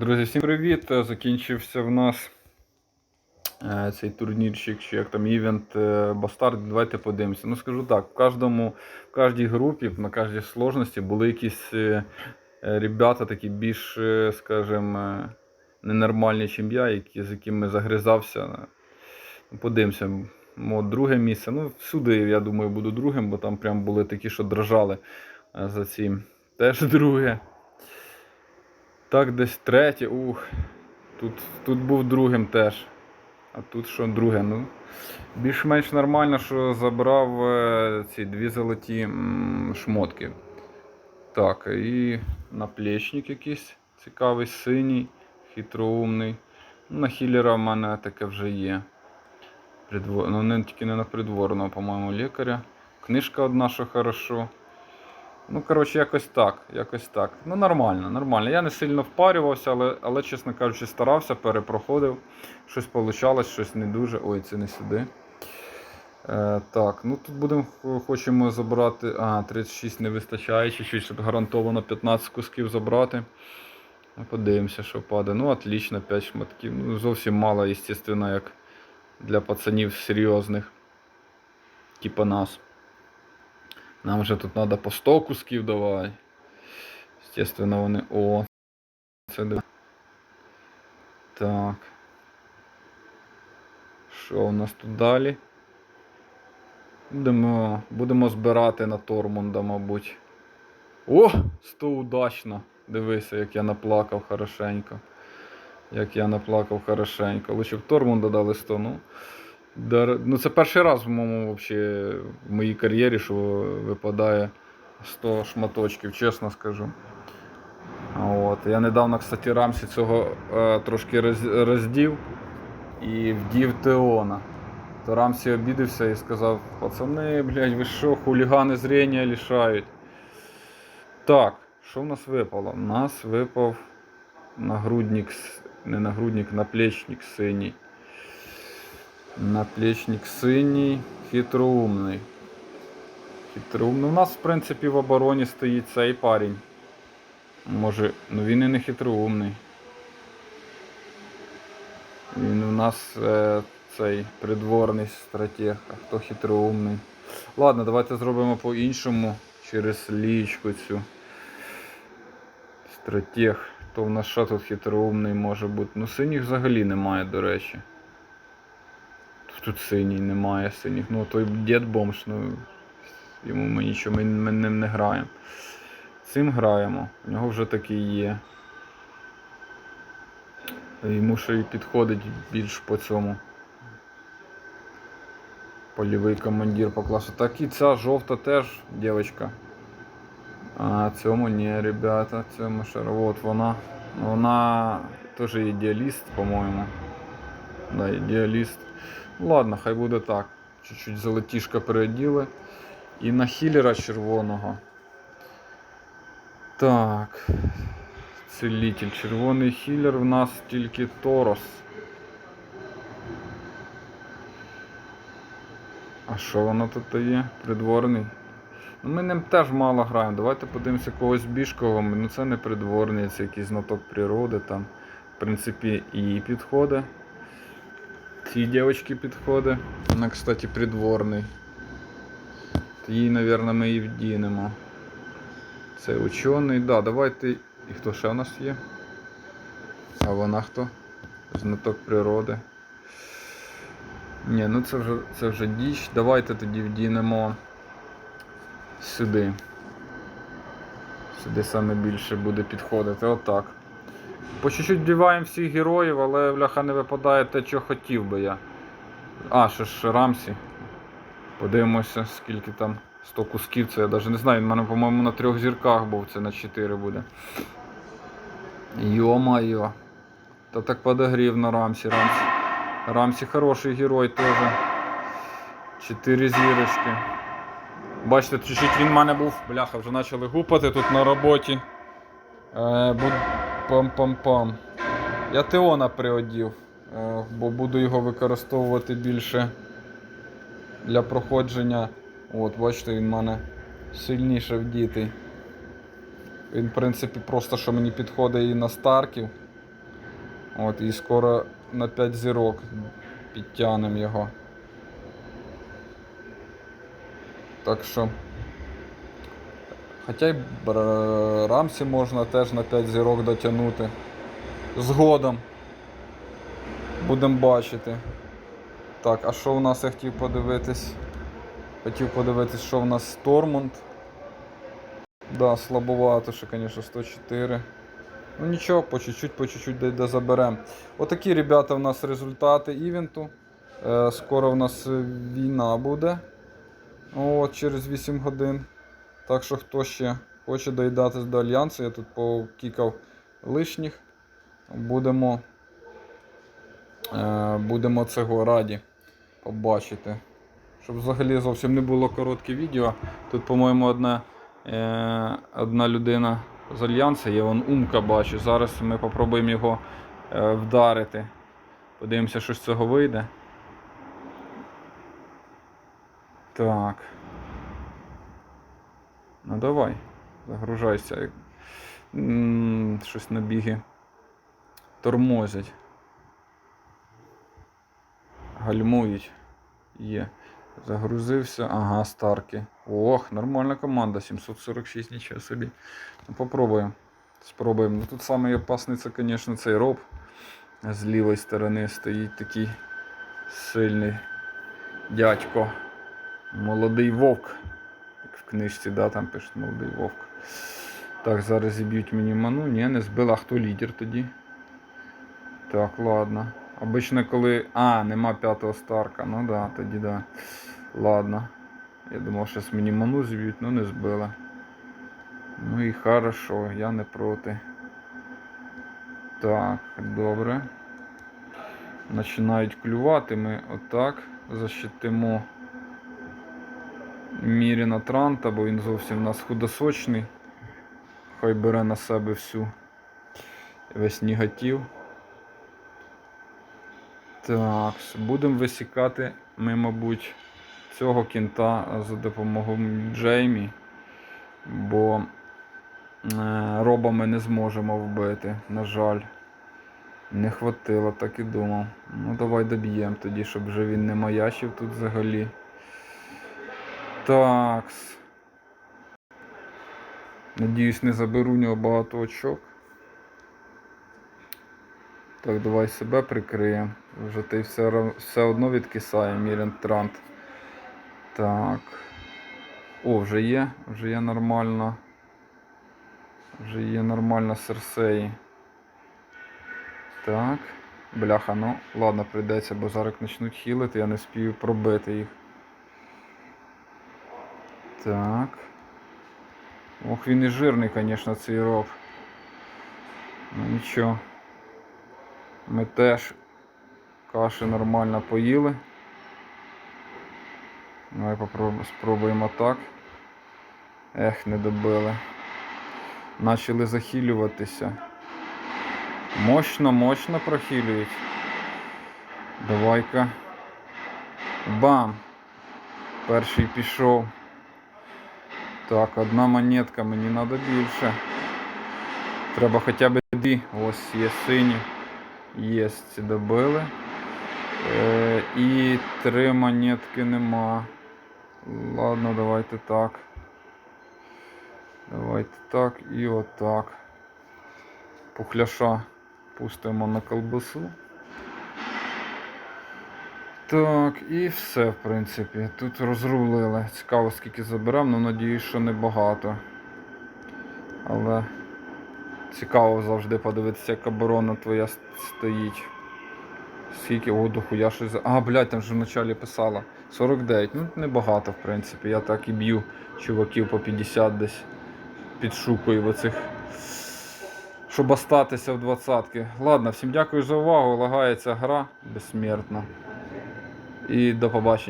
Друзі, всім привіт! Закінчився в нас е, цей турнірчик, чи як там івент е, Бастард. Давайте подивимося. Ну скажу так, в кожному, в кожній групі, на кожній сложності були якісь е, е, ребята такі більш, е, скажімо, е, ненормальні, ніж я, які, з якими загризався. Ну, Подивимося. От, друге місце. Ну, всюди, я думаю, буду другим, бо там прям були такі, що дрожали е, за цим. Теж друге. Так, десь третє. Ух. Тут, тут був другим теж. А тут що друге. Ну, більш-менш нормально, що забрав е, ці дві золоті шмотки. Так, і наплечник якийсь цікавий, синій, хитроумний. Ну, На хілера в мене таке вже є. Придвор... Ну, не тільки не на придворного, по-моєму, лікаря. Книжка одна, що хорошо. Ну, коротше, якось так. Якось так. Ну, нормально, нормально. Я не сильно впарювався, але, але чесно кажучи, старався, перепроходив. Щось получалось, щось не дуже. Ой, це не сюди. Е, так, ну тут будемо хочемо забрати. А, 36 не вистачає, чуть-чуть, щоб гарантовано 15 кусків забрати. Ну, Подивимося, що падає. Ну, отлично, 5 шматків. Ну, зовсім мало, звісно, як для пацанів серйозних. Типа нас. Нам вже тут треба по 100 кусків давай. Естественно, вони. О. Це де. Так. Що у нас тут далі? Будемо, будемо збирати на Тормунда, мабуть. О! 100 удачно! Дивися, як я наплакав хорошенько. Як я наплакав хорошенько. Лучше б Тормунда дали 100, ну. Ну, це перший раз в моєму вообще, в моїй кар'єрі, що випадає 100 шматочків, чесно скажу. От. Я недавно, кстати, Рамсі цього е, трошки роз... роздів і вдів Теона. То Рамсі обідався і сказав: пацани, блядь, ви що, хулігани зрення лишають. Так, що в нас випало? У нас випав нагрудник, не нагрудник, наплечник синій. Наплечник синій, хитроумний. Хитроумний. У нас, в принципі, в обороні стоїть цей парень. Може, ну він і не хитроумний. Він у нас е, цей придворний стратег, а хто хитроумний. Ладно, давайте зробимо по-іншому через лічку цю. Стратег. То в нас що тут хитроумний може бути? Ну синіх взагалі немає, до речі. Тут синій немає синіх. Ну той дід бомж, ну йому ми нічого, ми, ми ним не граємо. Цим граємо. У нього вже такий є. Йому ще й підходить більш по цьому. Польовий командир по класу. Так і ця жовта теж дівчинка. А цьому ні, ребята, цьому. От вона. Вона теж ідеаліст, по-моєму. Да, ідеаліст. Ладно, хай буде так. Чуть-чуть золотішка переоділи. І на хілера червоного. Так. Целитель. Червоний хілер в нас тільки Торос. А що воно тут є? Придворний. Ну, ми ним теж мало граємо. Давайте подивимося когось бішкового. Ну це не придворний, це якийсь знаток природи там. В принципі, і підходить. Ці дівчатки підходить. Вона, кстати, придворний. Її, мабуть, ми і вдінемо. Це учений. Да, давайте. І хто ще у нас є? А вона хто? Знаток природи. Ні, ну це вже це вже діч. Давайте тоді вдінемо сюди. Сюди саме більше буде підходити. Отак. По чуть-чуть вдіваємо всіх героїв, але бляха не випадає те, що хотів би я. А, ще ж Рамсі. Подивимося, скільки там 100 кусків. Це я навіть не знаю. Він мене, по-моєму, на трьох зірках був, це на 4 буде. Йо-майо. Та так подогрів на Рамсі. Рамсі. Рамсі хороший герой теж. Чотири зірочки. Бачите, чуть-чуть він в мене був. Бляха, вже почали гупати тут на роботі. Е. Пам-пам-пам. Я Теона приодів, е, бо буду його використовувати більше для проходження. От, бачите, він в мене сильніше вдітий. Він, в принципі, просто що мені підходить і на старків. От, і скоро на 5 зірок підтягнемо його. Так що. Хоча й Рамсі можна теж на 5 зірок дотягнути. Згодом. Будемо бачити. Так, а що у нас я хотів подивитись? Хотів подивитись, що в нас Стормунд. Да, слабовато, ще, звісно, 104. Ну нічого, по чуть-чуть, по чуть-чуть де, де заберемо. Отакі, ребята, у нас результати івенту. Е, скоро в нас війна буде. От, через 8 годин. Так що хто ще хоче доїдатись до альянсу, я тут покікав лишніх. Будемо, е, будемо цього раді побачити. Щоб взагалі зовсім не було коротке відео. Тут, по-моєму, одна, е, одна людина з альянсу, є вон умка бачу. Зараз ми попробуємо його е, вдарити. Подивимося, що з цього вийде. Так. Ну давай, загружайся. Щось на біги тормозять. Гальмують. Є. Загрузився. Ага, старки. Ох, нормальна команда. 746, нічого собі. Ну, попробуємо. Спробуємо. Ну, тут самий опасний це, звісно, цей роб. З лівої сторони стоїть такий сильний дядько. Молодий вовк. В книжці, да, там пишуть молодий вовк. Так, зараз зіб'ють мені ману. Ні, не збила. Хто лідер тоді? Так, ладно. Обично, коли. А, нема п'ятого старка. Ну да, тоді да. Ладно. Я думав, що мені ману зб'ють, ну не збили. Ну і хорошо, я не проти. Так, добре. Починають клювати. Ми отак защитимо Міріна Транта, бо він зовсім у нас худосочний. Хай бере на себе всю весь негатив. Так, будемо висікати ми, мабуть, цього кінта за допомогою Джеймі, бо е, роба ми не зможемо вбити, на жаль. Не хватило, так і думав. Ну давай доб'ємо тоді, щоб вже він не маячив тут взагалі. Такс. Надіюсь, не заберу у нього багато очок. Так, давай себе прикриємо. Вже ти все, все одно відкисає Мірен Трант. Так. О, вже є, вже є нормально. Вже є нормально Серсеї. Так. Бляха, ну, ладно, прийдеться, бо зараз почнуть хілити, я не спію пробити їх. Так. Ох, він і жирний, звісно, цей роб. Ну нічого. Ми теж каші нормально поїли. Давай спробуємо так. Ех, не добили. Начали захилюватися. Мощно, мощно прохилюють. Давай-ка. Бам! Перший пішов. Так, одна монетка, мені треба більше. Треба хоча б дві. Ось є сині. Є, добили. Е, і три монетки нема. Ладно, давайте так. Давайте так і отак. Пухляша пустимо на колбасу. Так, і все, в принципі. Тут розрулили. Цікаво, скільки заберемо, але надіюсь, що небагато. Але цікаво завжди подивитися, як оборона твоя стоїть. Скільки о, дохуя щось. А, блядь, там же вначалі писала. 49. Ну, небагато, в принципі. Я так і б'ю чуваків по 50 десь. Підшукую в оцих. Щоб остатися в двадцятки. Ладно, всім дякую за увагу. Лагається гра безсмертно. І до побачення.